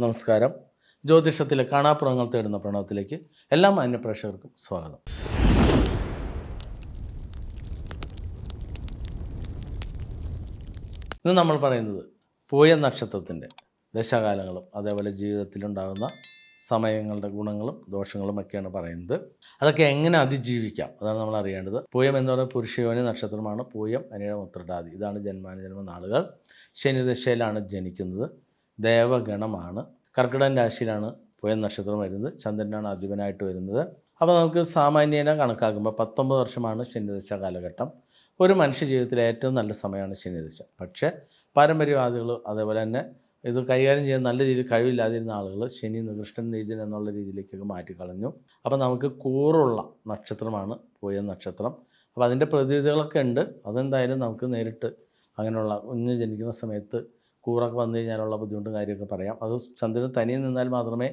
നമസ്കാരം. ജ്യോതിഷത്തിലെ കാണാപ്പുറങ്ങൾ തേടുന്ന പ്രണവത്തിലേക്ക് എല്ലാ മാന്യപ്രേക്ഷകർക്കും സ്വാഗതം. ഇന്ന് നമ്മൾ പറയുന്നത് പൂയ നക്ഷത്രത്തിന്റെ ദശകാലങ്ങളും അതേപോലെ ജീവിതത്തിലുണ്ടാകുന്ന സമയങ്ങളുടെ ഗുണങ്ങളും ദോഷങ്ങളും ഒക്കെയാണ് പറയുന്നത്. അതൊക്കെ എങ്ങനെ അതിജീവിക്കാം? അതാണ് നമ്മൾ അറിയേണ്ടത്. പൂയം എന്ന് പറയുന്നത് പുരുഷയോനി നക്ഷത്രമാണ്. പൂയം അനിഴ മുത്രടാതി ഇതാണ് ജന്മാനുജന്മ നാളുകൾ. ശനിദശയിലാണ് ജനിക്കുന്നത്. ദേവഗണമാണ്. കർക്കിടകൻ രാശിയിലാണ് പോയ നക്ഷത്രം വരുന്നത്. ചന്ദ്രനാണ് അധിപനായിട്ട് വരുന്നത്. അപ്പോൾ നമുക്ക് സാമാന്യേന കണക്കാക്കുമ്പോൾ പത്തൊമ്പത് വർഷമാണ് ശനിദശ കാലഘട്ടം. ഒരു മനുഷ്യ ജീവിതത്തിലെ ഏറ്റവും നല്ല സമയമാണ് ശനിദശ. പക്ഷേ പാരമ്പര്യവാദികൾ അതേപോലെ തന്നെ ഇത് കൈകാര്യം ചെയ്യാൻ നല്ല രീതിയിൽ കഴിവില്ലാതിരുന്ന ആളുകൾ ശനി നികൃഷ്ടൻ നീജൻ എന്നുള്ള രീതിയിലേക്കൊക്കെ മാറ്റിക്കളഞ്ഞു. അപ്പോൾ നമുക്ക് കൂറുള്ള നക്ഷത്രമാണ് പോയ നക്ഷത്രം. അപ്പോൾ അതിന്റെ പ്രതിവിധികളൊക്കെ ഉണ്ട്. അതെന്തായാലും നമുക്ക് നേരിട്ട് അങ്ങനെയുള്ള കുഞ്ഞ് ജനിക്കുന്ന സമയത്ത് കൂറൊക്കെ വന്നു കഴിഞ്ഞാലുള്ള ബുദ്ധിമുട്ടും കാര്യമൊക്കെ പറയാം. അത് ചന്ദ്രൻ തനിയെ നിന്നാൽ മാത്രമേ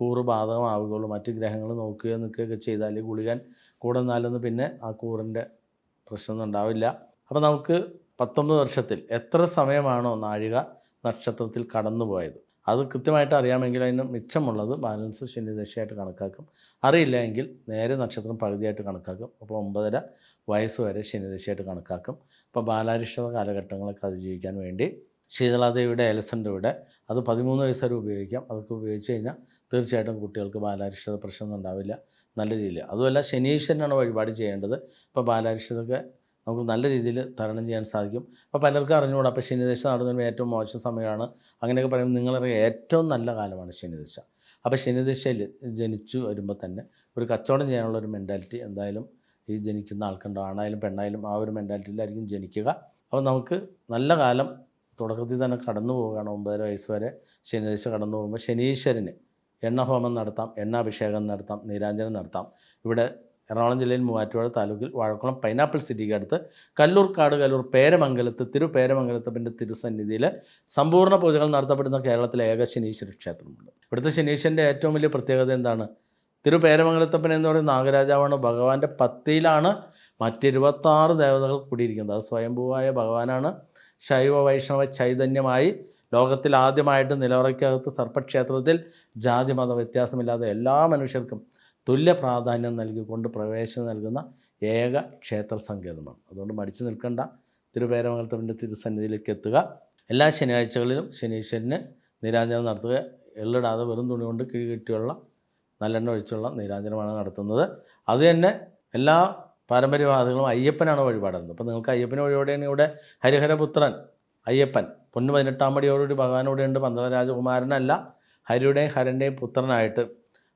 കൂറ് ബാധകമാവുകയുള്ളൂ. മറ്റ് ഗ്രഹങ്ങൾ നോക്കുകയോ നിൽക്കുകയൊക്കെ ചെയ്താൽ ഗുളികൻ കൂടെ നിന്നാലൊന്നും പിന്നെ ആ കൂറിന്റെ പ്രശ്നമൊന്നും ഉണ്ടാവില്ല. അപ്പോൾ നമുക്ക് പത്തൊമ്പത് വർഷത്തിൽ എത്ര സമയമാണോ നാഴിക നക്ഷത്രത്തിൽ കടന്നുപോയത്? അത് കൃത്യമായിട്ട് അറിയാമെങ്കിൽ അതിന് മിച്ചമുള്ളത് ബാലൻസ് ശനിദശയായിട്ട് കണക്കാക്കും. അറിയില്ല എങ്കിൽ നേരെ നക്ഷത്രം പകുതിയായിട്ട് കണക്കാക്കും. അപ്പോൾ ഒമ്പതര വയസ്സ് വരെ ശനിദശയായിട്ട് കണക്കാക്കും. അപ്പോൾ ബാലാരിഷ്ടത കാലഘട്ടങ്ങളൊക്കെ അതിജീവിക്കാൻ വേണ്ടി ശീതളാദേവിയുടെ എലസന്റെ ഇവിടെ. അത് പതിമൂന്ന് വയസ്സ് വരെ ഉപയോഗിക്കാം. അതൊക്കെ ഉപയോഗിച്ച് കഴിഞ്ഞാൽ തീർച്ചയായിട്ടും കുട്ടികൾക്ക് ബാലാരിഷ്ടത പ്രശ്നമൊന്നും ഉണ്ടാവില്ല. നല്ല രീതിയിൽ. അതുമല്ല ശനീശ്വരനാണ് വഴിപാട് ചെയ്യേണ്ടത്. ഇപ്പോൾ ബാലാരിഷ്ടതൊക്കെ നമുക്ക് നല്ല രീതിയിൽ തരണം ചെയ്യാൻ സാധിക്കും. അപ്പോൾ പലർക്കും അറിഞ്ഞുകൂടാ അപ്പോൾ ശനിദശ നടന്നതിന് ഏറ്റവും മോശം സമയമാണ്. അങ്ങനെയൊക്കെ പറയുമ്പോൾ നിങ്ങളറിയാം ഏറ്റവും നല്ല കാലമാണ് ശനിദശ. അപ്പോൾ ശനിദശയിൽ ജനിച്ചു വരുമ്പോൾ തന്നെ ഒരു കച്ചവടം ചെയ്യാനുള്ള ഒരു മെന്റാലിറ്റി എന്തായാലും ഈ ജനിക്കുന്ന ആൾക്കുണ്ടോ ആണായാലും പെണ്ണായാലും ആ ഒരു മെന്റാലിറ്റിയിലായിരിക്കും ജനിക്കുക. അപ്പോൾ നമുക്ക് നല്ല കാലം തുടക്കത്തിൽ തന്നെ കടന്നു പോവുകയാണ് ഒമ്പതര വയസ്സ് വരെ ശനിദശ കടന്നു പോകുമ്പോൾ ശനീശ്വരന് എണ്ണഹോമം നടത്താം എണ്ണാഭിഷേകം നടത്താം നീരാഞ്ജനം നടത്താം. ഇവിടെ എറണാകുളം ജില്ലയിൽ മൂവാറ്റുപുഴ താലൂക്കിൽ വാഴക്കുളം പൈനാപ്പിൾ സിറ്റിക്ക് അടുത്ത് കല്ലൂർക്കാട് കല്ലൂർ പേരമംഗലത്ത് തിരു പേരമംഗലത്തപ്പിന്റെ തിരുസന്നിധിയിൽ സമ്പൂർണ പൂജകൾ നടത്തപ്പെടുന്ന കേരളത്തിലെ ഏക ശനീശ്വര ക്ഷേത്രമുണ്ട്. ഇവിടുത്തെ ശനീശ്വരന്റെ ഏറ്റവും വലിയ പ്രത്യേകത എന്താണ്? തിരു പേരമംഗലത്തപ്പൻ എന്ന് പറയുന്ന നാഗരാജാവാണ് ഭഗവാന്റെ പത്തിയിലാണ് മറ്റിരുപത്താറ് ദേവതകൾ കൂടിയിരിക്കുന്നത്. അത് സ്വയംഭൂവായ ഭഗവാനാണ്. ശൈവ വൈഷ്ണവ ചൈതന്യമായി ലോകത്തിൽ ആദ്യമായിട്ട് നിലവറയ്ക്കകത്ത് സർപ്പക്ഷേത്രത്തിൽ ജാതി മത വ്യത്യാസമില്ലാതെ എല്ലാ മനുഷ്യർക്കും തുല്യ പ്രാധാന്യം നൽകിക്കൊണ്ട് പ്രവേശനം നൽകുന്ന ഏക ക്ഷേത്ര സങ്കേതമാണ്. അതുകൊണ്ട് മടിച്ചു നിൽക്കേണ്ട. തിരുപേരമംഗലത്തിന്റെ തിരുസന്നിധിയിലേക്ക് എത്തുക. എല്ലാ ശനിയാഴ്ചകളിലും ശനീശ്വരന് നീരാഞ്ജനം നടത്തുക. എള്ളിടാതെ വെറും തുണി കൊണ്ട് കിഴികെട്ടിയുള്ള നല്ലെണ്ണ ഒഴിച്ചുള്ള നീരാഞ്ജനമാണ് നടത്തുന്നത്. അത് തന്നെ എല്ലാ പാരമ്പര്യവാദികളും അയ്യപ്പനാണ് വഴിപാടുന്നത് അപ്പോൾ നിങ്ങൾക്ക് അയ്യപ്പന് വഴിപാടാണ് ഇവിടെ ഹരിഹരപുത്രൻ അയ്യപ്പൻ പൊന്നു പതിനെട്ടാം പടിയോടുകൂടി ഭഗവാനോടെ ഉണ്ട് പന്തള രാജകുമാരനല്ല ഹരിയുടെയും ഹരന്റെയും പുത്രനായിട്ട്.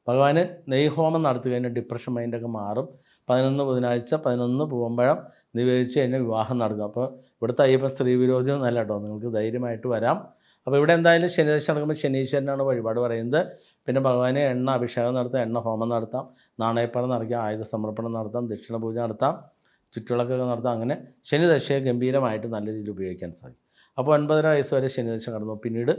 ഭഗവാന് നെയ്ഹോമം നടത്തി കഴിഞ്ഞാൽ ഡിപ്രഷൻ മൈൻഡൊക്കെ മാറും. പതിനൊന്ന് ബുധനാഴ്ച പതിനൊന്ന് പൂവമ്പഴം നിവേദിച്ച് കഴിഞ്ഞാൽ വിവാഹം നടക്കും അപ്പോൾ ഇവിടുത്തെ അയ്യപ്പൻ സ്ത്രീ വിരോധിയൊന്നും അല്ല കേട്ടോ. നിങ്ങൾക്ക് ധൈര്യമായിട്ട് വരാം. അപ്പോൾ ഇവിടെ എന്തായാലും ശനിദശ നടക്കുമ്പോൾ ശനീശ്വരനാണ് വഴിപാട് പറയുന്നത്. പിന്നെ ഭഗവാനെ എണ്ണ അഭിഷേകം നടത്താം എണ്ണ ഹോമം നടത്താം നാണയപ്പറ നടക്കാം ആയുധ സമർപ്പണം നടത്താം ദക്ഷിണ പൂജ നടത്താം ചുറ്റുവിളക്കൊക്കെ നടത്താം. അങ്ങനെ ശനിദശയെ ഗംഭീരമായിട്ട് നല്ല രീതിയിൽ ഉപയോഗിക്കാൻ സാധിക്കും. അപ്പോൾ ഒൻപതര വയസ്സ് വരെ ശനിദശ കടന്നു. പിന്നീട്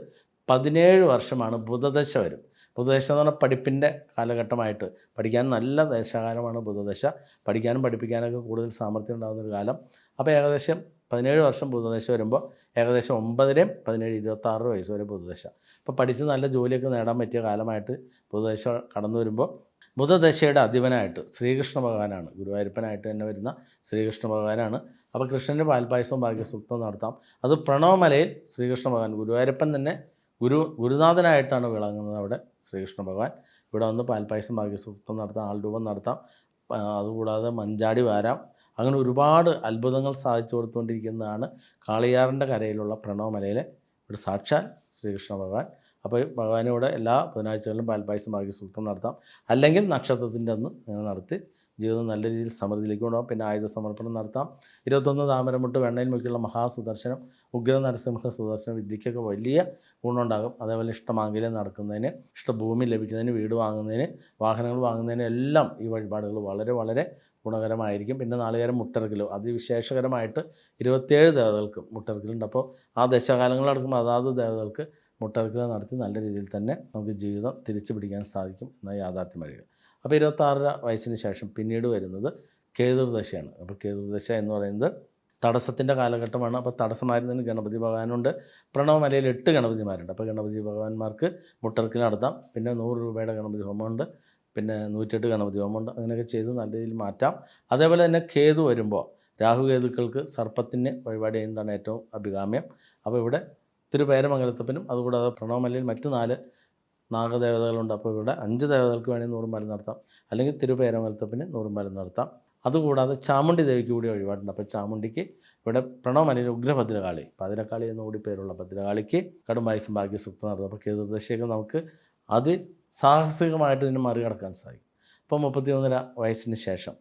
പതിനേഴ് വർഷമാണ് ബുധദശ വരും. ബുധദശ എന്ന് പറഞ്ഞാൽ പഠിപ്പിന്റെ കാലഘട്ടമായിട്ട് പഠിക്കാൻ നല്ല ദശകാലമാണ് ബുധദശ. പഠിക്കാനും പഠിപ്പിക്കാനൊക്കെ കൂടുതൽ സാമർഥ്യം ഉണ്ടാകുന്നൊരു കാലം. അപ്പോൾ ഏകദേശം പതിനേഴ് വർഷം ബുധദശ വരുമ്പോൾ ഏകദേശം ഒമ്പതിലും പതിനേഴ് ഇരുപത്താറ് വയസ്സ് വരെ ബുധദശ അപ്പോൾ പഠിച്ച് നല്ല ജോലിയൊക്കെ നേടാൻ പറ്റിയ കാലമായിട്ട് പൊതുദശ കടന്നു വരുമ്പോൾ ബുധദശയുടെ അധിപനായിട്ട് ശ്രീകൃഷ്ണ ഭഗവാനാണ്. ഗുരുവായൂരപ്പനായിട്ട് തന്നെ വരുന്ന ശ്രീകൃഷ്ണ ഭഗവാനാണ്. അപ്പോൾ കൃഷ്ണന്റെ പാൽപായസവും ഭാഗ്യസൂക്തം നടത്താം. അത് പ്രണവമലയിൽ ശ്രീകൃഷ്ണ ഭഗവാൻ ഗുരുവായൂരപ്പൻ തന്നെ ഗുരു ഗുരുനാഥനായിട്ടാണ് വിളങ്ങുന്നത് അവിടെ ശ്രീകൃഷ്ണ ഭഗവാൻ. ഇവിടെ വന്ന് പാൽപായസം ഭാഗ്യസൂക്തം നടത്താം ആൾരൂപം നടത്താം. അതുകൂടാതെ മഞ്ചാടി വാരാം. അങ്ങനെ ഒരുപാട് അത്ഭുതങ്ങൾ സാധിച്ചു കൊടുത്തുകൊണ്ടിരിക്കുന്നതാണ് കാളിയാറിന്റെ കരയിലുള്ള പ്രണവമലയിലെ ഒരു സാക്ഷാൽ ശ്രീകൃഷ്ണ ഭഗവാൻ. അപ്പോൾ ഭഗവാനോട് എല്ലാ ബുധനാഴ്ചകളിലും പാൽപ്പായസം ഭാഗ്യസൂക്തം നടത്താം. അല്ലെങ്കിൽ നക്ഷത്രത്തിന്റെ അന്ന് അങ്ങനെ നടത്തി ജീവിതം നല്ല രീതിയിൽ സമൃദ്ധിയിലേക്ക് കൊണ്ടുപോകാം. പിന്നെ ആയുധ സമർപ്പണം നടത്താം. ഇരുപത്തൊന്ന് താമരമുട്ട് വെണ്ണയിൽ മുക്കിയുള്ള മഹാസുദർശനം ഉഗ്ര നരസിംഹ സുദർശനം വിദ്യയ്ക്കൊക്കെ വലിയ ഗുണമുണ്ടാകും. അതേപോലെ ഇഷ്ടമാംഗല്യം നടക്കുന്നതിന് ഇഷ്ടഭൂമി ലഭിക്കുന്നതിന് വീട് വാങ്ങുന്നതിന് വാഹനങ്ങൾ വാങ്ങുന്നതിന് എല്ലാം ഈ വഴിപാടുകൾ വളരെ വളരെ ഗുണകരമായിരിക്കും. പിന്നെ നാളികേരം മുട്ടർക്കിലും അതിവിശേഷകരമായിട്ട് ഇരുപത്തേഴ് ദേവതകൾക്ക് മുട്ടർക്കിലുണ്ട് അപ്പോൾ ആ ദശകാലങ്ങളടക്കം അതാത് ദേവതകൾക്ക് മുട്ടിറക്കൽ നടത്തി നല്ല രീതിയിൽ തന്നെ നമുക്ക് ജീവിതം തിരിച്ചു പിടിക്കാൻ സാധിക്കും എന്ന യാഥാർത്ഥ്യം അപ്പോൾ ഇരുപത്താറര വയസ്സിന് ശേഷം പിന്നീട് വരുന്നത് കേതുർദശയാണ്. അപ്പോൾ കേതുർദശ എന്ന് പറയുന്നത് തടസ്സത്തിന്റെ കാലഘട്ടമാണ്. അപ്പോൾ തടസ്സമായിരുന്നതിന് ഗണപതി ഭഗവാനുണ്ട്. പ്രണവമലയിൽ എട്ട് ഗണപതിമാരുണ്ട്. അപ്പോൾ ഗണപതി ഭഗവാന്മാർക്ക് മുട്ടർക്കിൽ നടത്താം. പിന്നെ നൂറ് രൂപയുടെ ഗണപതി ഹോമമുണ്ട്. പിന്നെ നൂറ്റെട്ട് ഗണപതി ഹോമമുണ്ട് അങ്ങനെയൊക്കെ ചെയ്ത് നല്ല രീതിയിൽ മാറ്റാം. അതേപോലെ തന്നെ കേതു വരുമ്പോൾ രാഹുകേതുക്കൾക്ക് സർപ്പത്തിന് വഴിപാട് ചെയ്യുന്നതാണ് ഏറ്റവും അഭികാമ്യം. അപ്പോൾ ഇവിടെ തിരുപേരമംഗലത്തപ്പനും അതുകൂടാതെ പ്രണവമലയിൽ മറ്റ് നാല് നാഗദേവതകളുണ്ട്. അപ്പോൾ ഇവിടെ അഞ്ച് ദേവതകൾക്ക് വേണമെങ്കിൽ നൂറുമ്പാലം നടത്താം. അല്ലെങ്കിൽ തിരുപേരമംഗലത്തപ്പന് നൂറുമ്പാലം നടത്താം. അതുകൂടാതെ ചാമുണ്ടി ദേവിക്ക് കൂടി വഴിപാടുണ്ട്. അപ്പോൾ ചാമുണ്ടിക്ക് ഇവിടെ പ്രണവമലയിൽ ഉഗ്രഭദ്രകാളി. പതിരക്കാളി എന്നുകൂടി പേരുള്ള ഭദ്രകാളിക്ക് കടുംബായുസം ഭാഗ്യസുക്തം നടത്തും. അപ്പോൾ കേതുദശയൊക്കെ നമുക്ക് അതി സാഹസികമായിട്ട് ഇതിനെ മറികടക്കാൻ സാധിക്കും. അപ്പോൾ മുപ്പത്തിയൊന്നര വയസ്സിന് ശേഷം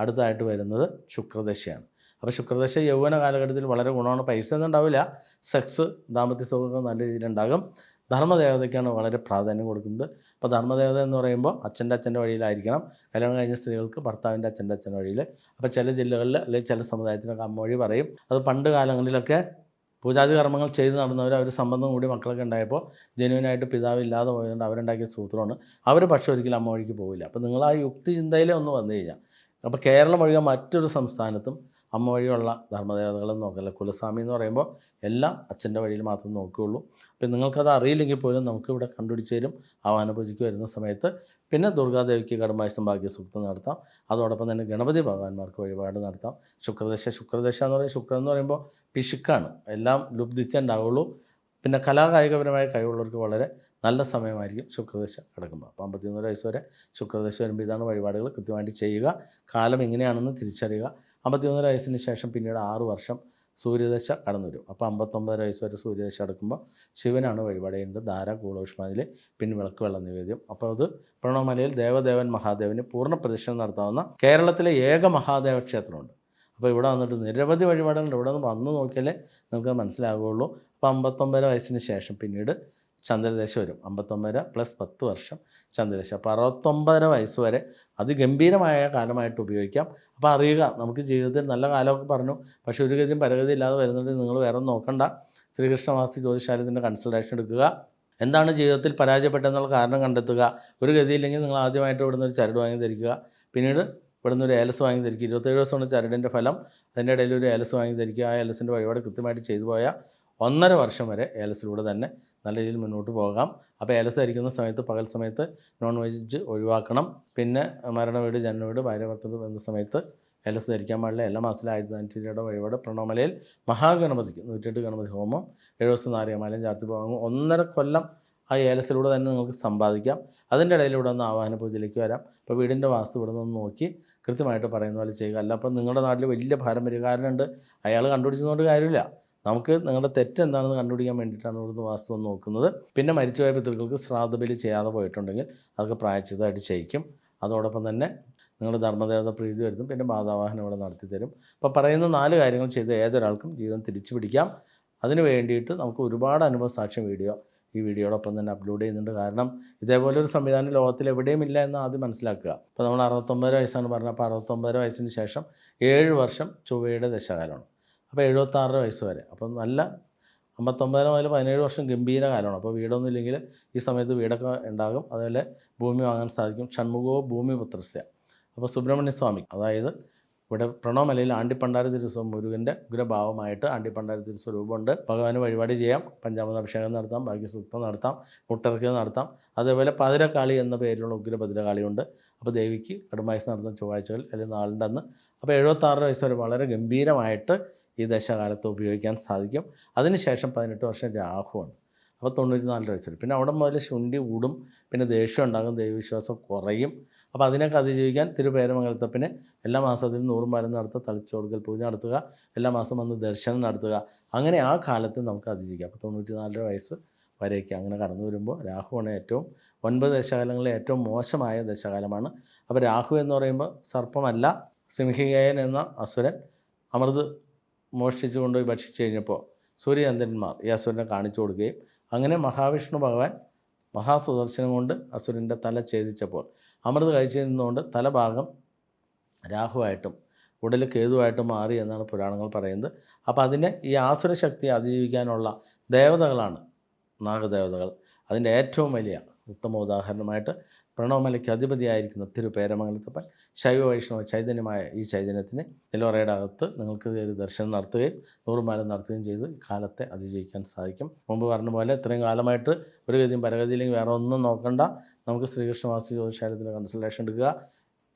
അടുത്തായിട്ട് വരുന്നത് ശുക്രദശയാണ്. അപ്പോൾ ശുക്രദശ യൗവന കാലഘട്ടത്തിൽ വളരെ ഗുണമാണ്. പൈസ ഒന്നും ഉണ്ടാവില്ല. സെക്സ് ദാമ്പത്യ സൗഹൃദം നല്ല രീതിയിൽ ഉണ്ടാകും. ധർമ്മദേവതയ്ക്കാണ് വളരെ പ്രാധാന്യം കൊടുക്കുന്നത്. അപ്പോൾ ധർമ്മദേവത എന്ന് പറയുമ്പോൾ അച്ഛന്റെ അച്ഛന്റെ വഴിയിലായിരിക്കണം. കല്യാണം കഴിഞ്ഞ സ്ത്രീകൾക്ക് ഭർത്താവിന്റെ അച്ഛന്റെ അച്ഛന്റെ വഴിയിൽ. അപ്പോൾ ചില ജില്ലകളിൽ അല്ലെങ്കിൽ ചില സമുദായത്തിനൊക്കെ അമ്മ വഴി പറയും. അത് പണ്ട് കാലങ്ങളിലൊക്കെ പൂജാതി കർമ്മങ്ങൾ ചെയ്ത് നടന്നവർ അവർ സംബന്ധം കൂടി മക്കളൊക്കെ ഉണ്ടായപ്പോൾ ജനുവിനായിട്ട് പിതാവ് ഇല്ലാതെ പോയതുകൊണ്ട് അവരുണ്ടാക്കിയ സൂത്രമാണ്. അവർ പക്ഷെ ഒരിക്കലും അമ്മ വഴിക്ക് പോവില്ല. അപ്പോൾ നിങ്ങൾ ആ യുക്തി ചിന്തയിലേ ഒന്ന് വന്നു കഴിഞ്ഞാൽ അപ്പോൾ കേരളം ഒഴികെ മറ്റൊരു സംസ്ഥാനത്തും അമ്മ വഴിയുള്ള ധർമ്മദേവതകളും നോക്കില്ല. കുലസ്വാമി എന്ന് പറയുമ്പോൾ എല്ലാം അച്ഛന്റെ വഴിയിൽ മാത്രം നോക്കുകയുള്ളൂ. അപ്പം നിങ്ങൾക്കത് അറിയില്ലെങ്കിൽ പോലും നമുക്കിവിടെ കണ്ടുപിടിച്ച് തരും ആവാന വരുന്ന സമയത്ത് പിന്നെ ദുർഗാദേവിക്ക് കടുംബാഴ്സം ഭാഗ്യസൂക്തം നടത്താം. അതോടൊപ്പം തന്നെ ഗണപതി ഭഗവാന്മാർക്ക് വഴിപാട് നടത്താം. ശുക്രദശ ശുക്രദശ എന്ന് പറയുമ്പോൾ ശുക്രൻ എന്ന് പറയുമ്പോൾ പിശുക്കാണ്. എല്ലാം ലുബ്ധിച്ചുണ്ടാവുള്ളൂ. പിന്നെ കലാകായികപരമായ കഴിവുള്ളവർക്ക് വളരെ നല്ല സമയമായിരിക്കും ശുക്രദശ കിടക്കുമ്പോൾ. അപ്പോൾ അമ്പത്തിമൂന്ന് വയസ്സ് വരെ ശുക്രദശ വരുമ്പോൾ ഇതാണ് വഴിപാടുകൾ കൃത്യമായിട്ട് ചെയ്യുക. കാലം എങ്ങനെയാണെന്ന് തിരിച്ചറിയുക. അമ്പത്തിമൂന്നര വയസ്സിന് ശേഷം പിന്നീട് ആറ് വർഷം സൂര്യദശ കടന്നു വരും അപ്പോൾ അമ്പത്തൊമ്പതര വയസ്സ് വരെ സൂര്യദശ അടക്കുമ്പോൾ ശിവനാണ് വഴിപാട് ചെയ്യുന്നത്. ധാര കൂളോഷ്മാതിൽ പിന്നെ വിളക്ക് വെള്ള നിവേദ്യം അപ്പോൾ അത് പ്രണവമലയിൽ ദേവദേവൻ മഹാദേവന് പൂർണ പ്രദക്ഷിണം നടത്താവുന്ന കേരളത്തിലെ ഏക മഹാദേവ ക്ഷേത്രമുണ്ട്. അപ്പോൾ ഇവിടെ വന്നിട്ട് നിരവധി വഴിപാടുകളുണ്ട്. ഇവിടെ നിന്ന് വന്ന് നോക്കിയാലേ നമുക്ക് മനസ്സിലാകുകയുള്ളൂ അപ്പോൾ അമ്പത്തൊമ്പതര വയസ്സിന് ശേഷം പിന്നീട് ചന്ദ്രദശ വരും. അമ്പത്തൊമ്പതര പ്ലസ് പത്ത് വർഷം ചന്ദ്രദശ. അപ്പോൾ അറുപത്തൊമ്പതര വയസ്സ് വരെ അതിഗംഭീരമായ കാലമായിട്ട് ഉപയോഗിക്കാം. അപ്പോൾ അറിയുക നമുക്ക് ജീവിതത്തിൽ നല്ല കാലമൊക്കെ പറഞ്ഞു പക്ഷേ ഒരു ഗതിയും പരഗതി ഇല്ലാതെ വരുന്നുണ്ടെങ്കിൽ നിങ്ങൾ വേറെ നോക്കണ്ട. ശ്രീകൃഷ്ണവാസി ജ്യോതിശാലത്തിന്റെ കൺസൾട്ടേഷൻ എടുക്കുക. എന്താണ് ജീവിതത്തിൽ പരാജയപ്പെട്ടെന്നുള്ള കാരണം കണ്ടെത്തുക. ഒരു ഗതിയില്ലെങ്കിൽ നിങ്ങൾ ആദ്യമായിട്ട് ഇവിടുന്ന് ഒരു ചരട് വാങ്ങി ധരിക്കുക. പിന്നീട് ഇവിടുന്ന് ഒരു ഏലസ് വാങ്ങി ധരിക്കുക. ഇരുപത്തേഴ് ദിവസമാണ് ചരടിന്റെ ഫലം. അതിന്റെ ഇടയിൽ ഒരു ഏലസ് വാങ്ങി ധരിക്കുക. ആ ഏലസിന്റെ വഴിപാട് കൃത്യമായിട്ട് ചെയ്തു പോയാൽ ഒന്നര വർഷം വരെ ഏലസിലൂടെ തന്നെ നല്ല രീതിയിൽ മുന്നോട്ട് പോകാം. അപ്പോൾ ഏലസ് ധരിക്കുന്ന സമയത്ത് പകൽ സമയത്ത് നോൺ വെജ് ഒഴിവാക്കണം. പിന്നെ മരണ വീട് ജനന വീട് ഭാര്യ ഭർത്തൃ ബന്ധ സമയത്ത് ഏലസ് ധരിക്കാൻ പാടില്ല. എല്ലാ മാസത്തിലും ആയിരത്തി നാനൂറ്റി രൂപയുടെ വഴിപാട് പ്രണോമലയിൽ മഹാഗണപതിക്ക് നൂറ്റെട്ട് ഗണപതി ഹോമം ഏഴ് ദിവസം നാരികമാലയും ചാർത്തി പോകും. ഒന്നര കൊല്ലം ആ ഏലസിലൂടെ തന്നെ നിങ്ങൾക്ക് സമ്പാദിക്കാം. അതിന്റെ ഇടയിലൂടെ ഒന്ന് ആവാഹന പൂജയിലേക്ക് വരാം. അപ്പോൾ വീടിന്റെ വാസ്തു ഇവിടെ നിന്ന് നോക്കി കൃത്യമായിട്ട് പറയുന്ന പോലെ ചെയ്യുക. അല്ല അപ്പം നിങ്ങളുടെ നാട്ടിൽ വലിയ പാരമ്പര്യക്കാരനുണ്ട് അയാൾ കണ്ടുപിടിച്ചതുകൊണ്ട് കാര്യമില്ല. നമുക്ക് നിങ്ങളുടെ തെറ്റ് എന്താണെന്ന് കണ്ടുപിടിക്കാൻ വേണ്ടിയിട്ടാണ് ഇവിടുന്ന് വാസ്തവം നോക്കുന്നത്. പിന്നെ മരിച്ചുപോയ പിതൃക്കൾക്ക് ശ്രാദ്ധബലി ചെയ്യാതെ പോയിട്ടുണ്ടെങ്കിൽ അതൊക്കെ പ്രായച്ചിതമായിട്ട് ചെയ്യിക്കും അതോടൊപ്പം തന്നെ നിങ്ങൾ ധർമ്മദേവത പ്രീതി വരുത്തും പിന്നെ ബാധാവാഹനം ഇവിടെ നടത്തി തരും. അപ്പോൾ പറയുന്ന നാല് കാര്യങ്ങൾ ചെയ്ത് ഏതൊരാൾക്കും ജീവിതം തിരിച്ചു പിടിക്കാം. അതിന് വേണ്ടിയിട്ട് നമുക്ക് ഒരുപാട് അനുഭവ സാക്ഷ്യം വീഡിയോ ഈ വീഡിയോടൊപ്പം തന്നെ അപ്ലോഡ് ചെയ്യുന്നുണ്ട്. കാരണം ഇതേപോലെ ഒരു സംവിധാനം ലോകത്തിൽ എവിടെയും ഇല്ല എന്ന് ആദ്യം മനസ്സിലാക്കുക. അപ്പോൾ നമ്മൾ അറുപത്തൊമ്പത് വയസ്സാണ് പറഞ്ഞത്. അപ്പോൾ അറുപത്തൊമ്പത് വയസ്സിന് ശേഷം ഏഴ് വർഷം ചൊവ്വയുടെ ദശകാലമാണ്. അപ്പോൾ എഴുപത്താറര വയസ്സ് വരെ. അപ്പം നല്ല അമ്പത്തൊമ്പതിന് മുതൽ പതിനേഴ് വർഷം ഗംഭീര കാലമാണ്. അപ്പോൾ വീടൊന്നും ഇല്ലെങ്കിൽ ഈ സമയത്ത് വീടൊക്കെ ഉണ്ടാകും. അതുപോലെ ഭൂമി വാങ്ങാൻ സാധിക്കും. ഷൺമുഖോ ഭൂമി പുത്രസ്യ. അപ്പോൾ സുബ്രഹ്മണ്യ സ്വാമി അതായത് ഇവിടെ പ്രണവമലയിൽ ആണ്ടിപ്പണ്ടാര തിരുസ്വം മുരുകന്റെ ഉഗ്രഭാവമായിട്ട് ആണ്ടിപ്പണ്ടാര തിരുസ്വരൂപമുണ്ട്. ഭഗവാന് വഴിപാട് ചെയ്യാം. പഞ്ചാമൃത അഭിഷേകം നടത്താം. ഭാഗ്യസൂക്തം നടത്താം. മുട്ടർക്ക നടത്താം. അതേപോലെ പതിരക്കാളി എന്ന പേരിലുള്ള ഉഗ്രഭദ്രകാളിയുണ്ട്. അപ്പോൾ ദേവിക്ക് കടുമായസ് നടത്തുന്ന ചൊവ്വാഴ്ചകൾ അല്ലെങ്കിൽ നാളിന്റെ അന്ന്. അപ്പോൾ എഴുപത്താറ് വയസ്സ് വരെ വളരെ ഗംഭീരമായിട്ട് ഈ ദശകാലത്ത് ഉപയോഗിക്കാൻ സാധിക്കും. അതിനുശേഷം പതിനെട്ട് വർഷം രാഹുവാണ്. അപ്പോൾ തൊണ്ണൂറ്റി നാല് വയസ്സിൽ പിന്നെ അവിടെ മുതൽ ശുണ്ടി കൂടും പിന്നെ ദേഷ്യം ഉണ്ടാകും. ദൈവവിശ്വാസം കുറയും. അപ്പോൾ അതിനൊക്കെ അതിജീവിക്കാൻ തിരുപേരമംഗലത്തപ്പിന് എല്ലാ മാസത്തിലും നൂറും മരം നടത്തുക തളിച്ചുകൊടുക്കൽ പൂജ നടത്തുക എല്ലാ മാസം വന്ന് ദർശനം നടത്തുക. അങ്ങനെ ആ കാലത്ത് നമുക്ക് അതിജീവിക്കാം. അപ്പോൾ തൊണ്ണൂറ്റി നാലര വയസ്സ് വരേക്ക് അങ്ങനെ കടന്നു വരുമ്പോൾ രാഹുവാണ് ഏറ്റവും ഒൻപത് ദശകാലങ്ങളിലെ ഏറ്റവും മോശമായ ദശകാലമാണ്. അപ്പോൾ രാഹു എന്ന് പറയുമ്പോൾ സർപ്പമല്ല സിംഹികയൻ എന്ന അസുരൻ അമൃത് മോഷ്ടിച്ചു കൊണ്ടുപോയി ഭക്ഷിച്ചു കഴിഞ്ഞപ്പോൾ സൂര്യചന്ദ്രന്മാർ ഈ അസുരനെ കാണിച്ചു കൊടുക്കുകയും അങ്ങനെ മഹാവിഷ്ണു ഭഗവാൻ മഹാസുദർശനം കൊണ്ട് അസുരന്റെ തല ഛേദിച്ചപ്പോൾ അമൃത് കഴിച്ചു നിന്നുകൊണ്ട് തലഭാഗം രാഹുവായിട്ടും ഉടൽ കേതുവായിട്ടും മാറി എന്നാണ് പുരാണങ്ങൾ പറയുന്നത്. അപ്പോൾ അതിനെ ഈ ആസുര ശക്തി അതിജീവിക്കാനുള്ള ദേവതകളാണ് നാഗദേവതകൾ. അതിന്റെ ഏറ്റവും വലിയ ഉത്തമ ഉദാഹരണമായിട്ട് പ്രണവമലയ്ക്ക് അധിപതിയായിരിക്കുന്ന തിരു പേരമംഗലത്തപ്പൻ ശൈവ വൈഷ്ണവ ചൈതന്യമായ ഈ ചൈതന്യത്തിന് നിലവറയുടെ അകത്ത് നിങ്ങൾക്ക് ഒരു ദർശനം നടത്തുകയും നൂറുമാല നടത്തുകയും ചെയ്ത് കാലത്തെ അതിജയിക്കാൻ സാധിക്കും. മുമ്പ് പറഞ്ഞ പോലെ ഇത്രയും കാലമായിട്ട് ഒരു ഗതിയും പരഗതിയില്ലെങ്കിൽ വേറെ ഒന്നും നോക്കണ്ട. നമുക്ക് ശ്രീകൃഷ്ണവാസി ജ്യോതിശാലത്തിൽ കൺസൾട്ടേഷൻ എടുക്കുക.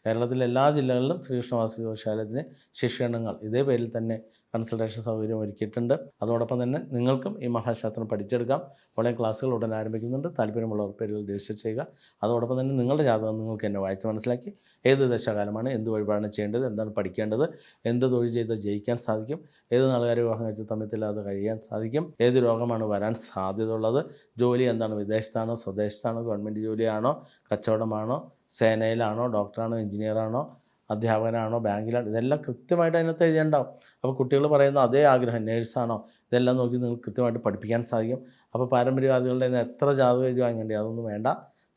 കേരളത്തിലെ എല്ലാ ജില്ലകളിലും ശ്രീകൃഷ്ണവാസി ജ്യോതിശാലയത്തിന് ശിക്ഷണങ്ങൾ ഇതേ പേരിൽ തന്നെ കൺസൾട്ടേഷൻ സൗകര്യം ഒരുക്കിയിട്ടുണ്ട്. അതോടൊപ്പം തന്നെ നിങ്ങൾക്കും ഈ മഹാശാസ്ത്രം പഠിച്ചെടുക്കാം. ഓൺലൈൻ ക്ലാസ്സുകൾ ഉടൻ ആരംഭിക്കുന്നുണ്ട്. താല്പര്യമുള്ളവർ പേരിൽ രജിസ്റ്റർ ചെയ്യുക. അതോടൊപ്പം തന്നെ നിങ്ങളുടെ ജാതകം നിങ്ങൾക്ക് എന്നെ വായിച്ച് മനസ്സിലാക്കി ഏത് ദശകാലമാണ് എന്ത് വഴിപാടാണ് ചെയ്യേണ്ടത് എന്താണ് പഠിക്കേണ്ടത് എന്ത് തൊഴിൽ ചെയ്ത് ജയിക്കാൻ സാധിക്കും ഏത് നാളുകാരെ വിവാഹം കഴിച്ച തമ്മിത്തില്ലാതെ കഴിയാൻ സാധിക്കും ഏത് രോഗമാണ് വരാൻ സാധ്യതയുള്ളത് ജോലി എന്താണ് വിദേശത്താണോ സ്വദേശത്താണോ ഗവൺമെന്റ് ജോലിയാണോ കച്ചവടമാണോ സേനയിലാണോ ഡോക്ടറാണോ എഞ്ചിനീയറാണോ അധ്യാപകനാണോ ബാങ്കിലാണോ ഇതെല്ലാം കൃത്യമായിട്ട് അതിനകത്ത് എഴുതിയുണ്ടാവും അപ്പോൾ കുട്ടികൾ പറയുന്ന അതേ ആഗ്രഹം നേഴ്സാണോ ഇതെല്ലാം നോക്കി നിങ്ങൾ കൃത്യമായിട്ട് പഠിപ്പിക്കാൻ സാധിക്കും. അപ്പോൾ പാരമ്പര്യവാദികളുടെ എത്ര ജാതകം എഴുതി വാങ്ങേണ്ടി അതൊന്നും വേണ്ട.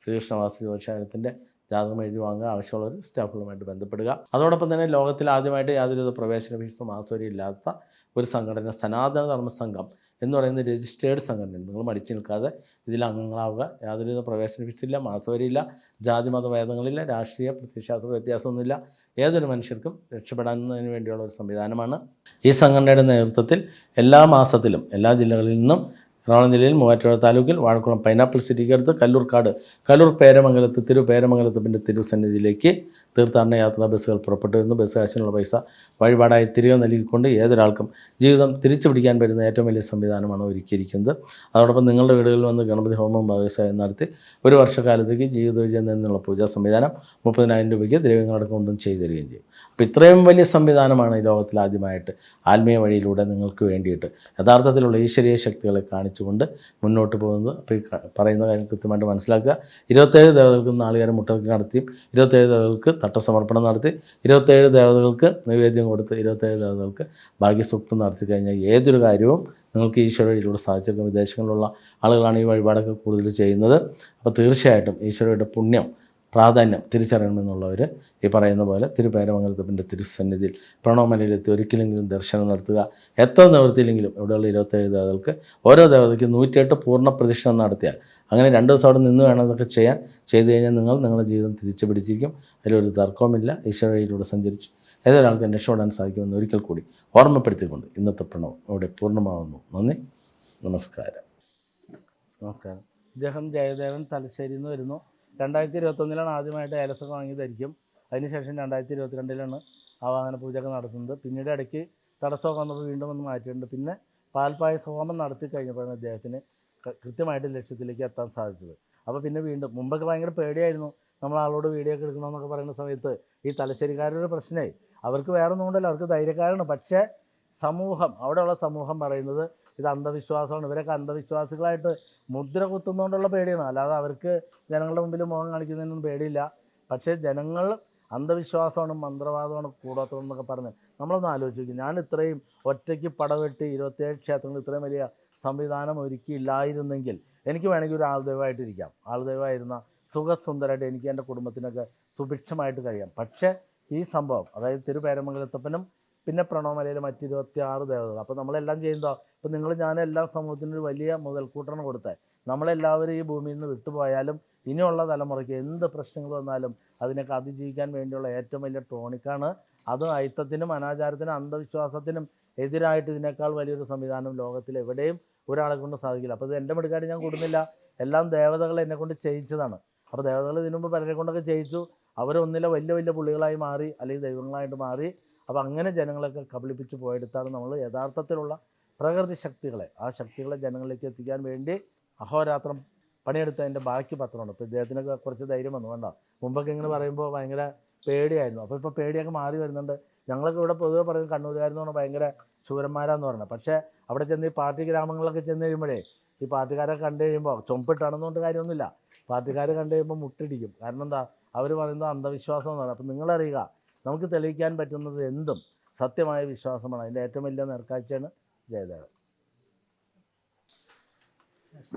ശ്രീകൃഷ്ണവാസ ജോഷാരത്തിന്റെ ജാതകം എഴുതി വാങ്ങുക ആവശ്യമുള്ളവർ സ്റ്റാഫുകളുമായിട്ട് ബന്ധപ്പെടുക. അതോടൊപ്പം തന്നെ ലോകത്തിൽ ആദ്യമായിട്ട് യാതൊരുവിധ പ്രവേശന ഫീസും ആസ്വര്യം ഇല്ലാത്ത ഒരു സംഘടന സനാതന ധർമ്മ സംഘം എന്ന് പറയുന്ന രജിസ്റ്റേർഡ് സംഘടനയാണ് നിങ്ങൾ മടിച്ചു നിൽക്കാതെ ഇതിൽ അംഗങ്ങളാവുക. യാതൊരുവിധ പ്രവേശന ഫീസില്ല മാസവരിയില്ല ജാതി മതഭേദങ്ങളില്ല രാഷ്ട്രീയ പ്രത്യയശാസ്ത്ര വ്യത്യാസമൊന്നുമില്ല. ഏതൊരു മനുഷ്യർക്കും രക്ഷപ്പെടാനതിന് വേണ്ടിയുള്ള ഒരു സംവിധാനമാണ് ഈ സംഘടനയുടെ നേതൃത്വത്തിൽ എല്ലാ മാസത്തിലും എല്ലാ ജില്ലകളിൽ നിന്നും എറണാകുളം ജില്ലയിൽ മൂവാറ്റുപുഴ താലൂക്കിൽ വാഴക്കുളം പൈനാപ്പിൾ സിറ്റിക്കടുത്ത് കല്ലൂർക്കാട് കല്ലൂർ പേരമംഗലത്ത് തിരു പിന്നെ തിരുസന്നിധിയിലേക്ക് തീർത്ഥാടന യാത്രാ ബസ്സുകൾ പുറപ്പെട്ടു വരുന്നു ബസ് കാശിനുള്ള പൈസ വഴിപാടായി തിരികെ നൽകിക്കൊണ്ട് ഏതൊരാൾക്കും ജീവിതം തിരിച്ചു പിടിക്കാൻ പറ്റുന്ന ഏറ്റവും വലിയ സംവിധാനമാണ് ഒരുക്കിയിരിക്കുന്നത്. അതോടൊപ്പം നിങ്ങളുടെ വീടുകളിൽ വന്ന് ഗണപതി ഹോമം വ്യവസായം നടത്തി ഒരു വർഷക്കാലത്തേക്ക് ജീവിത വിജയം എന്നുള്ള പൂജാ സംവിധാനം മുപ്പതിനായിരം രൂപയ്ക്ക് ദ്രവ്യങ്ങളടക്കം കൊണ്ടും ചെയ്തു തരികയും ചെയ്യും. അപ്പോൾ ഇത്രയും വലിയ സംവിധാനമാണ് ഈ ലോകത്തിൽ ആദ്യമായിട്ട് ആത്മീയ വഴിയിലൂടെ നിങ്ങൾക്ക് വേണ്ടിയിട്ട് യഥാർത്ഥത്തിലുള്ള ഈശ്വരീയ ശക്തികളെ കാണിച്ചുകൊണ്ട് മുന്നോട്ട് പോകുന്നത് അപ്പോൾ ഈ പറയുന്ന കാര്യം കൃത്യമായിട്ട് മനസ്സിലാക്കുക. ഇരുപത്തേഴ് ദേവതകൾക്ക് നാളികേരം മുട്ടർക്ക് നടത്തിയും ഇരുപത്തേഴ് ദേവതകൾക്ക് തട്ടസമർപ്പണം നടത്തി ഇരുപത്തേഴ് ദേവതകൾക്ക് നിവേദ്യം കൊടുത്ത് ഇരുപത്തേഴ് ദേവതകൾക്ക് ഭാഗ്യസൂക്തം നടത്തി കഴിഞ്ഞാൽ ഏതൊരു കാര്യവും നിങ്ങൾക്ക് ഈശ്വര വഴിയിലൂടെ സാധിച്ചിരിക്കും വിദേശങ്ങളിലുള്ള ആളുകളാണ് ഈ വഴിപാടൊക്കെ കൂടുതൽ ചെയ്യുന്നത്. അപ്പോൾ തീർച്ചയായിട്ടും ഈശ്വരയുടെ പുണ്യം പ്രാധാന്യം തിരിച്ചറിയണമെന്നുള്ളവർ ഈ പറയുന്ന പോലെ തിരുപേരമംഗലത്തിന്റെ തിരുസന്നിധിയിൽ പ്രണവമലയിലെത്തി ഒരിക്കലെങ്കിലും ദർശനം നടത്തുക. എത്ര നിവൃത്തിയില്ലെങ്കിലും ഇവിടെയുള്ള ഇരുപത്തേഴ് ദേവതകൾക്ക് ഓരോ ദേവതയ്ക്ക് നൂറ്റിയെട്ട് പൂർണ പ്രദക്ഷിണം നടത്തിയാൽ അങ്ങനെ രണ്ട് ദിവസം അവിടെ നിന്ന് വേണം അതൊക്കെ ചെയ്യാൻ. ചെയ്തു കഴിഞ്ഞാൽ നിങ്ങൾ നിങ്ങളുടെ ജീവിതം തിരിച്ചു പിടിച്ചിരിക്കും. അതിലൊരു തർക്കവുമില്ല. ഈശ്വരയിലൂടെ സഞ്ചരിച്ച് ഏതൊരാൾക്കും രക്ഷപ്പെടാൻ സാധിക്കുമെന്ന് ഒരിക്കൽ കൂടി ഓർമ്മപ്പെടുത്തിക്കൊണ്ട് ഇന്നത്തെ പ്രണവം ഇവിടെ പൂർണമാവുന്നു. നന്ദി. നമസ്കാരം. നമസ്കാരം. ജയദേവൻ തലശ്ശേരിയിൽ നിന്ന് വരുന്നു. രണ്ടായിരത്തി ഇരുപത്തൊന്നിലാണ് ആദ്യമായിട്ട് ഏലസൊക്കെ വാങ്ങി ധരിക്കും അതിനുശേഷം രണ്ടായിരത്തി ഇരുപത്തിരണ്ടിലാണ് ആ വാഹന പൂജയൊക്കെ നടത്തുന്നത്. പിന്നീട് ഇടയ്ക്ക് തടസ്സമൊക്കെ വന്നപ്പോൾ വീണ്ടും ഒന്ന് മാറ്റിയിട്ടുണ്ട്. പിന്നെ പാൽപ്പായസ ഹോമം നടത്തി കഴിഞ്ഞപ്പോഴാണ് അദ്ദേഹത്തിന് കൃത്യമായിട്ട് ലക്ഷ്യത്തിലേക്ക് എത്താൻ സാധിച്ചത്. അപ്പോൾ പിന്നെ വീണ്ടും മുമ്പൊക്കെ ഭയങ്കര പേടിയായിരുന്നു. നമ്മൾ ആളോട് വീഡിയോ ഒക്കെ എടുക്കണമെന്നൊക്കെ പറയുന്ന സമയത്ത് ഈ തലശ്ശേരിക്കാരുടെ പ്രശ്നമായി. അവർക്ക് വേറെ ഒന്നും കൊണ്ടല്ല അവർക്ക് ധൈര്യക്കാരാണ്. പക്ഷേ സമൂഹം അവിടെയുള്ള സമൂഹം പറയുന്നത് ഇത് അന്ധവിശ്വാസമാണ്. ഇവരൊക്കെ അന്ധവിശ്വാസികളായിട്ട് മുദ്ര കുത്തുന്നതുകൊണ്ടുള്ള പേടിയാണ്. അല്ലാതെ അവർക്ക് ജനങ്ങളുടെ മുമ്പിൽ മുഖം കാണിക്കുന്നതിനൊന്നും പേടിയില്ല. പക്ഷേ ജനങ്ങൾ അന്ധവിശ്വാസമാണ് മന്ത്രവാദമാണ് കൂടാത്തതെന്നൊക്കെ പറഞ്ഞ് നമ്മളൊന്ന് ആലോചിച്ച് നോക്കി. ഞാൻ ഇത്രയും ഒറ്റയ്ക്ക് പടവെട്ടി ഇരുപത്തേഴ് ക്ഷേത്രങ്ങൾ ഇത്രയും വലിയ സംവിധാനം ഒരുക്കിയില്ലായിരുന്നെങ്കിൽ എനിക്ക് വേണമെങ്കിൽ ഒരു ആൾദൈവമായിട്ടിരിക്കാം. ആൾദൈവമായിരുന്ന സുഖസുന്ദരമായിട്ട് എനിക്ക് എന്റെ കുടുംബത്തിനൊക്കെ സുഭിക്ഷമായിട്ട് കഴിയാം. പക്ഷേ ഈ സംഭവം അതായത് തിരുപേരമംഗലത്തപ്പനും പിന്നെ പ്രണവമലയിലെ മറ്റ് ആറ് ദേവതകൾ. അപ്പോൾ നമ്മളെല്ലാം ചെയ്യുന്നതോ. ഇപ്പോൾ നിങ്ങൾ ഞാൻ എല്ലാ സമൂഹത്തിനും ഒരു വലിയ മുതൽക്കൂട്ടാണ് കൊടുത്തത്. നമ്മളെല്ലാവരും ഈ ഭൂമിയിൽ നിന്ന് വിട്ടുപോയാലും ഇനിയുള്ള തലമുറയ്ക്ക് എന്ത് പ്രശ്നങ്ങൾ വന്നാലും അതിനൊക്കെ അതിജീവിക്കാൻ വേണ്ടിയുള്ള ഏറ്റവും വലിയ ടോണിക്കാണ്. അത് അയിത്തത്തിനും അനാചാരത്തിനും അന്ധവിശ്വാസത്തിനും എതിരായിട്ട് ഇതിനേക്കാൾ വലിയൊരു സംവിധാനം ലോകത്തിൽ എവിടെയും ഒരാളെ കൊണ്ട് സാധിക്കില്ല. അപ്പോൾ ഇത് എന്റെ മെടുക്കാട് ഞാൻ കൂടുന്നില്ല. എല്ലാം ദേവതകൾ എന്നെ കൊണ്ട് ചെയ്യിച്ചതാണ്. അപ്പോൾ ദേവതകൾ ഇതിനു മുമ്പ് പലരെ കൊണ്ടൊക്കെ ചെയ്യിച്ചു. അവരൊന്നിലെ വലിയ വലിയ പുള്ളികളായി മാറി അല്ലെങ്കിൽ ദൈവങ്ങളായിട്ട് മാറി അപ്പോൾ അങ്ങനെ ജനങ്ങളൊക്കെ കബളിപ്പിച്ച് പോയെടുത്താണ് നമ്മൾ യഥാർത്ഥത്തിലുള്ള പ്രകൃതി ശക്തികളെ ആ ശക്തികളെ ജനങ്ങളിലേക്ക് എത്തിക്കാൻ വേണ്ടി അഹോരാത്രം പണിയെടുത്തതിന്റെ ബാക്കി പത്രമുണ്ട്. അപ്പോൾ ഇദ്ദേഹത്തിനൊക്കെ കുറച്ച് ധൈര്യം വന്നു. വേണ്ട. മുമ്പൊക്കെ ഇങ്ങനെ പറയുമ്പോൾ ഭയങ്കര പേടിയായിരുന്നു. അപ്പോൾ ഇപ്പോൾ പേടിയൊക്കെ മാറി വരുന്നുണ്ട്. ഞങ്ങളൊക്കെ ഇവിടെ പൊതുവെ പറയും കണ്ണൂരുകാരെന്ന് പറഞ്ഞാൽ ഭയങ്കര ശൂരന്മാരാന്ന് പറഞ്ഞത് പക്ഷേ അവിടെ ചെന്ന് ഈ പാർട്ടി ഗ്രാമങ്ങളിലൊക്കെ ചെന്ന് കഴിയുമ്പോഴേ ഈ പാർട്ടിക്കാരെ കണ്ടു കഴിയുമ്പോൾ ചൊമ്പിട്ടാണെന്നുകൊണ്ട് കാര്യമൊന്നുമില്ല. പാർട്ടിക്കാർ കണ്ടു കഴിയുമ്പോൾ മുട്ടിടിക്കും. കാരണം എന്താ? അവർ പറയുന്നത് അന്ധവിശ്വാസം എന്നാണ് അപ്പം നിങ്ങളറിയുക നമുക്ക് തെളിയിക്കാൻ പറ്റുന്നത് എന്തും സത്യമായ വിശ്വാസമാണ്. അതിന്റെ ഏറ്റവും വലിയ നേർക്കാഴ്ചയാണ് ജയദേവൻ.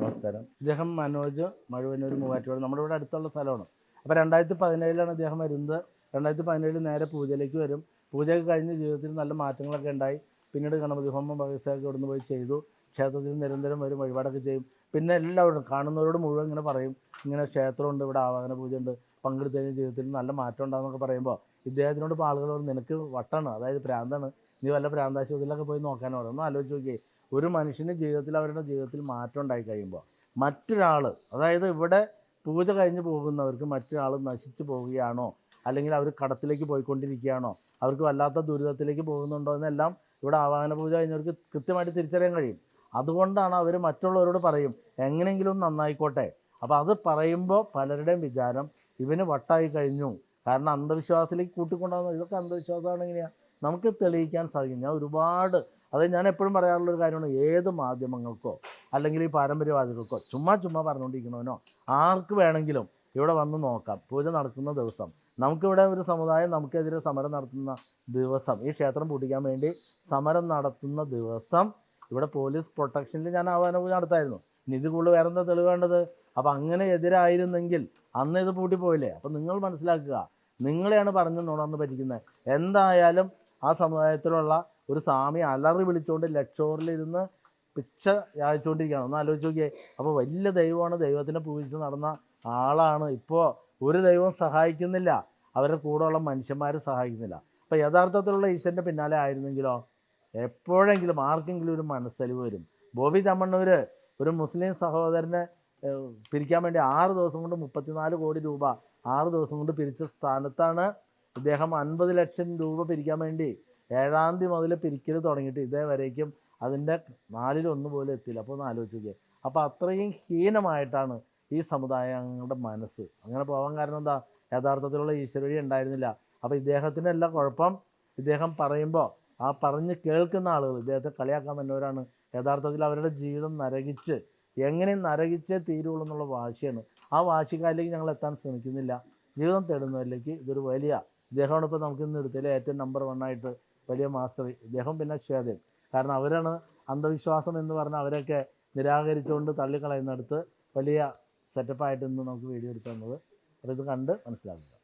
നമസ്കാരം. ഇദ്ദേഹം മനോജ് മഴുവനൂർ മൂവാറ്റുപുഴ നമ്മുടെ ഇവിടെ അടുത്തുള്ള സ്ഥലമാണ്. അപ്പോൾ രണ്ടായിരത്തി പതിനേഴിലാണ് അദ്ദേഹം വരുന്നത്. രണ്ടായിരത്തി പതിനേഴിൽ നേരെ പൂജയിലേക്ക് വരും. പൂജയൊക്കെ കഴിഞ്ഞ് ജീവിതത്തിൽ നല്ല മാറ്റങ്ങളൊക്കെ ഉണ്ടായി. പിന്നീട് ഗണപതി ഹോമം വ്യവസായമൊക്കെ ഇവിടുന്ന് പോയി ചെയ്തു. ക്ഷേത്രത്തിൽ നിരന്തരം വരും വഴിപാടൊക്കെ ചെയ്യും. പിന്നെ എല്ലാവരും കാണുന്നവരോട് മുഴുവൻ ഇങ്ങനെ പറയും. ഇങ്ങനെ ക്ഷേത്രമുണ്ട് ഇവിടെ ആവാഹന പൂജയുണ്ട് പങ്കെടുത്തു കഴിഞ്ഞ ജീവിതത്തിൽ നല്ല മാറ്റം ഉണ്ടാകുന്നൊക്കെ പറയുമ്പോൾ ഇദ്ദേഹത്തിനോട് ഇപ്പോൾ ആളുകൾ പറഞ്ഞു നിനക്ക് വട്ടാണ് അതായത് പ്രാന്താണ്. നീ വല്ല പ്രാന്താശുപത്രിയിലൊക്കെ പോയി നോക്കാനോ പറഞ്ഞു. ഒന്ന് ആലോചിച്ച് നോക്കിയേ. ഒരു മനുഷ്യന്റെ ജീവിതത്തിൽ അവരുടെ ജീവിതത്തിൽ മാറ്റം ഉണ്ടായി കഴിയുമ്പോൾ മറ്റൊരാൾ അതായത് ഇവിടെ പൂജ കഴിഞ്ഞ് പോകുന്നവർക്ക് മറ്റൊരാൾ നശിച്ചു പോവുകയാണോ അല്ലെങ്കിൽ അവർ കടത്തിലേക്ക് പോയിക്കൊണ്ടിരിക്കുകയാണോ? അവർക്ക് വല്ലാത്ത ദുരിതത്തിലേക്ക് പോകുന്നുണ്ടോ? എന്നെല്ലാം ഇവിടെ ആവാഹന പൂജ കഴിഞ്ഞവർക്ക് കൃത്യമായിട്ട് തിരിച്ചറിയാൻ കഴിയും. അതുകൊണ്ടാണ് അവർ മറ്റുള്ളവരോട് പറയും എങ്ങനെയെങ്കിലും നന്നായിക്കോട്ടെ. അപ്പോൾ അത് പറയുമ്പോൾ പലരുടെയും വിചാരം ഇവന് വട്ടായി കഴിഞ്ഞു. കാരണം അന്ധവിശ്വാസത്തിലേക്ക് കൂട്ടിക്കൊണ്ടാകുന്ന ഇതൊക്കെ അന്ധവിശ്വാസമാണ് എങ്ങനെയാണ് നമുക്ക് തെളിയിക്കാൻ സാധിക്കും. ഞാൻ ഒരുപാട് അത് ഞാൻ എപ്പോഴും പറയാറുള്ളൊരു കാര്യമാണ് ഏത് മാധ്യമങ്ങൾക്കോ അല്ലെങ്കിൽ ഈ പാരമ്പര്യവാദികൾക്കോ ചുമ്മാ ചുമ്മാ പറഞ്ഞുകൊണ്ടിരിക്കണവനോ ആർക്ക് വേണമെങ്കിലും ഇവിടെ വന്ന് നോക്കാം. പൂജ നടക്കുന്ന ദിവസം നമുക്കിവിടെ ഒരു സമുദായം നമുക്കെതിരെ സമരം നടത്തുന്ന ദിവസം ഈ ക്ഷേത്രം പൂട്ടിക്കാൻ വേണ്ടി സമരം നടത്തുന്ന ദിവസം ഇവിടെ പോലീസ് പ്രൊട്ടക്ഷനിൽ ഞാൻ ആവാന പൂജ നടത്തായിരുന്നു. ഇനി ഇത് കൂടുതൽ വേറെന്താ തെളിവേണ്ടത്? അപ്പോൾ അപ്പം അങ്ങനെ എതിരായിരുന്നെങ്കിൽ അന്ന് ഇത് പൂട്ടിപ്പോയില്ലേ? അപ്പം നിങ്ങൾ മനസ്സിലാക്കുക നിങ്ങളെയാണ് പറഞ്ഞു നുണർന്ന് പറ്റിക്കുന്നത് എന്തായാലും ആ സമുദായത്തിലുള്ള ഒരു സ്വാമി അലറി വിളിച്ചുകൊണ്ട് ലക്ഷോറിലിരുന്ന് പിച്ച യാചിച്ചുകൊണ്ടിരിക്കുകയാണ് ഒന്ന് ആലോചിച്ച് നോക്കിയേ. അപ്പോൾ വലിയ ദൈവമാണ് ദൈവത്തിനെ പൂജിച്ച് നടന്ന ആളാണ്. ഇപ്പോൾ ഒരു ദൈവം സഹായിക്കുന്നില്ല. അവരുടെ കൂടെയുള്ള മനുഷ്യന്മാർ സഹായിക്കുന്നില്ല. അപ്പോൾ യഥാർത്ഥത്തിലുള്ള ഈശ്വരന്റെ പിന്നാലെ ആയിരുന്നെങ്കിലോ? എപ്പോഴെങ്കിലും ആർക്കെങ്കിലും ഒരു മനസ്സലിവ് വരും. ബോബി തമ്മണ്ണൂർ ഒരു മുസ്ലിം സഹോദരനെ പിരിക്കാൻ വേണ്ടി ആറ് ദിവസം കൊണ്ട് മുപ്പത്തിനാല് കോടി രൂപ ആറ് ദിവസം കൊണ്ട് പിരിച്ച സ്ഥാനത്താണ് ഇദ്ദേഹം അൻപത് ലക്ഷം രൂപ പിരിക്കാൻ വേണ്ടി ഏഴാം തീയതി മുതൽ പിരിക്കൽ തുടങ്ങിയിട്ട് ഇതേവരേക്കും അതിന്റെ നാലിലൊന്ന് പോലും എത്തില്ല അപ്പോൾ ഒന്ന് ആലോചിക്കുക അപ്പോൾ അത്രയും ഹീനമായിട്ടാണ് ഈ സമുദായങ്ങളുടെ മനസ്സ്. അങ്ങനെ പോകാൻ കാരണം എന്താ? യഥാർത്ഥത്തിലുള്ള ഈശ്വരവഴി ഉണ്ടായിരുന്നില്ല. അപ്പോൾ ഇദ്ദേഹത്തിന്റെ എല്ലാ കുഴപ്പം ഇദ്ദേഹം പറയുമ്പോൾ ആ പറഞ്ഞ് കേൾക്കുന്ന ആളുകൾ ഇദ്ദേഹത്തെ കളിയാക്കാൻ വന്നവരാണ്. യഥാർത്ഥത്തിൽ അവരുടെ ജീവിതം നരകിച്ച് എങ്ങനെ നരകിച്ചേ തീരുള്ളൂ എന്നുള്ള വാശിയാണ്. ആ വാശിക്കാരിലേക്ക് ഞങ്ങൾ എത്താൻ ശ്രമിക്കുന്നില്ല. ജീവിതം തേടുന്നവരിലേക്ക് ഇതൊരു വലിയ ഇദ്ദേഹമാണ് ഇപ്പോൾ നമുക്ക് ഇന്ന് എടുത്തതിലെ ഏറ്റവും നമ്പർ വൺ ആയിട്ട് വലിയ മാസ്റ്റർ ഇദ്ദേഹം പിന്നെ ശ്വേതൻ കാരണം അവരാണ് അന്ധവിശ്വാസം എന്ന് പറഞ്ഞാൽ അവരൊക്കെ നിരാകരിച്ചുകൊണ്ട് തള്ളിക്കളയുന്നിടത്ത് വലിയ സെറ്റപ്പായിട്ട് ഇന്ന് നമുക്ക് വീഡിയോ എടുത്തു തന്നത്. അപ്പോൾ ഇത് കണ്ട് മനസ്സിലാക്കുക.